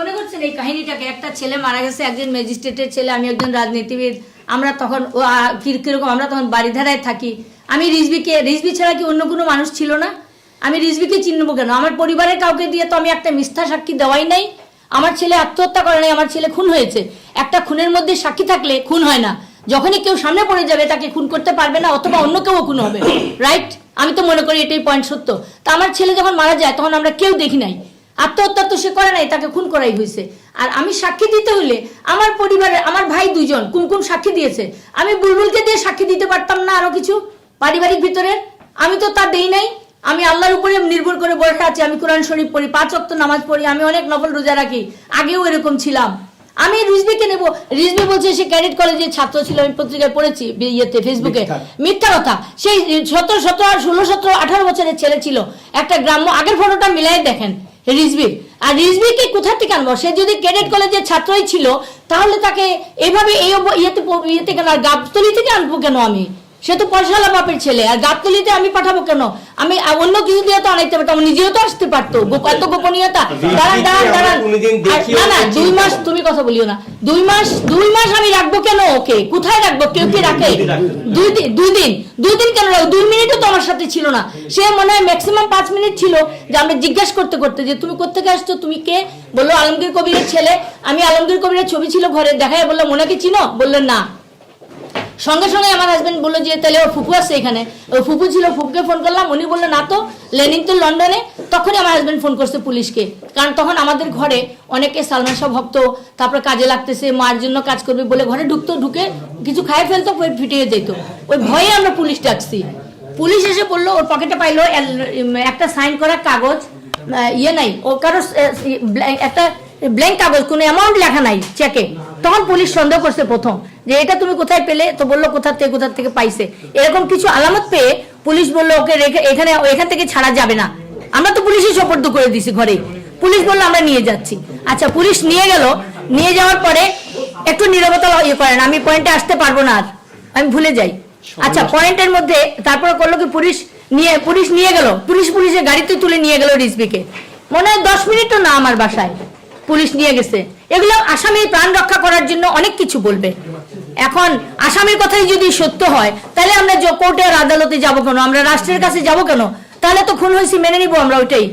মনে করছেন এই কাহিনীটাকে? একটা ছেলে মারা গেছে, একজন ম্যাজিস্ট্রেটের ছেলে, আমি একজন রাজনীতিবিদ, আমরা তখন কীরকম, আমরা তখন বাড়িধারায় থাকি। আমি রিজবিকে রিজবি ছাড়া কি অন্য কোনো মানুষ ছিল না? আমি রিজবিকে চিনবো কেন? আমার পরিবারের কাউকে দিয়ে তো আমি একটা মিথ্যা সাক্ষী দেওয়াই নাই? আমার ছেলে আত্মহত্যা করে নাই, আমার ছেলে খুন হয়েছে। একটা খুনের মধ্যে সাক্ষী থাকলে খুন হয় না। যখনই কেউ সামনে পড়ে যাবে, তাকে খুন করতে পারবে না, অথবা অন্য কেউ খুন হবে। রাইট আমি তো মনে করি এটাই পয়েন্ট সত্য। তা আমার ছেলে যখন মারা যায়, তখন আমরা কেউ দেখি নাই। আত্মহত্যা তো সে করে নাই, তাকে খুন করাই হয়েছে আর আমি সাক্ষী দিতে হলে আমার পরিবারের, আমার ভাই দুজন কোন কোন সাক্ষী দিয়েছে? আমি বুলবুলকে দিয়ে সাক্ষী দিতে পারতাম না আরও কিছু? পারিবারিক ভিতরে আমি তো তা দেই নাই। আমি আল্লাহর উপরে নির্ভর করে বসে আছি। আমি কোরআন শরীফ পড়ি, পাঁচ অক্ত নামাজ পড়ি, আমি অনেক নফল রোজা রাখি। আগেও এরকম ছিলাম। আমি রিজবিকে নেব। রিজবি বলছে সে ক্যাডেট কলেজের ছাত্র ছিল আমি পত্রিকায় পড়েছি ইয়েতে ফেসবুকে। মিথ্যা। কথা। সেই সতেরো সতেরো আর ষোলো সতেরো আঠারো বছরের ছেলে ছিল। একটা গ্রাম্য আগের ফটোটা মিলাই দেখেন রিজবির। আর রিজবিকে কোথা থেকে আনব? সে যদি ক্যাডেট কলেজের ছাত্রই ছিল তাহলে তাকে এভাবে এই ইয়েতে ইয়েতে কেন আর গাবতলি থেকে আনব কেন আমি? সে তো পয়সালা বাপের ছেলে আর গাবতলিতে আমি পাঠাবো কেন? আমি অন্য কিছু দিয়ে তো আনাইতে পারতাম নিজেও তো আসতে পারতো এত গোপনীয়তা। দাঁড়ান দাঁড়ান দাঁড়ান। না না না, দুই মাস তুমি কথা বলিও না। দুই মাস দুই মাস আমি রাখব কেন ওকে? কোথায় রাখব? কেউ কি রাখে? দুই দিন দুই দিন। দুই দিন কেন রাখব? দুই মিনিটও তো আমার সাথে ছিল না। সে মনে হয় ম্যাক্সিমাম পাঁচ মিনিট ছিল যে আমরা জিজ্ঞাসা করতে করতে যে তুমি কোথেকে আসছো? তুমি কে? বলল আলমগীর কবিরের ছেলে। আমি আলমগীর কবিরের ছবি ছিল ঘরে দেখায় বললাম ওনাকে চিনো? বললেন না। সঙ্গে সঙ্গে আমার হাজবেন্ড বলল যে, তাহলে ওর ফুপু আসছে এখানে। ও ফুপু ছিল, ফুপুকে ফোন করলাম। উনি বলল, না তো লেনিং তো লন্ডনে। তখনই আমার হাজবেন্ড ফোন করছে পুলিশকে। কারণ তখন আমাদের ঘরে অনেকে সালমান শাহ ভক্ত, তারপর কাজে লাগতেছে, মার জন্য কাজ করবে বলে ঘরে ঢুকতো, ঢুকে কিছু খাই ফেলতো ফিটিয়ে যেত ওই ভয়ে আমরা পুলিশ ডাকছি। পুলিশ এসে বলল, ওর পকেটে পাইলো একটা সাইন করা কাগজ ইয়ে নাই। ও কারও একটা ব্ল্যাঙ্ক কাগজ কোনো অ্যামাউন্ট লেখা নাই চেকে তখন পুলিশ সন্দেহ করছে প্রথম যে এটা তুমি কোথায় পেলে? তো বলল কোথা থেকে কোথা থেকে পাইছে। এরকম কিছু আলামত পেয়ে পুলিশ বলল ওকে রেখে এখানে এখান থেকে ছাড়া যাবে না। আমরা তো পুলিশই সোপর্দ করে দিছি ঘরে। পুলিশ বলল আমরা নিয়ে যাচ্ছি। আচ্ছা পুলিশ নিয়ে গেল। নিয়ে যাওয়ার পরে একটু নিরবতা ইয়ে করেন। আমি পয়েন্টে আসতে পারব না আর। আমি ভুলে যাই। আচ্ছা পয়েন্টের মধ্যে তারপরে করল কি পুলিশ নিয়ে পুলিশ নিয়ে গেল। পুলিশ পুলিশের গাড়িতে তুলে নিয়ে গেল রিজবিকে মনে হয় দশ মিনিটও না আমার বাসায়। পুলিশ নিয়ে গেছে। এগুলো আসামির প্রাণ রক্ষা করার জন্য অনেক কিছু বলবে। এখন আসামির কথাই যদি সত্য হয়, তাহলে আমরা কোর্টে আর আদালতে যাব কেন? আমরা রাষ্ট্রের কাছে যাব কেন? তাহলে তো খুন হয়েছি, মেনে নিব আমরা ওইটাই।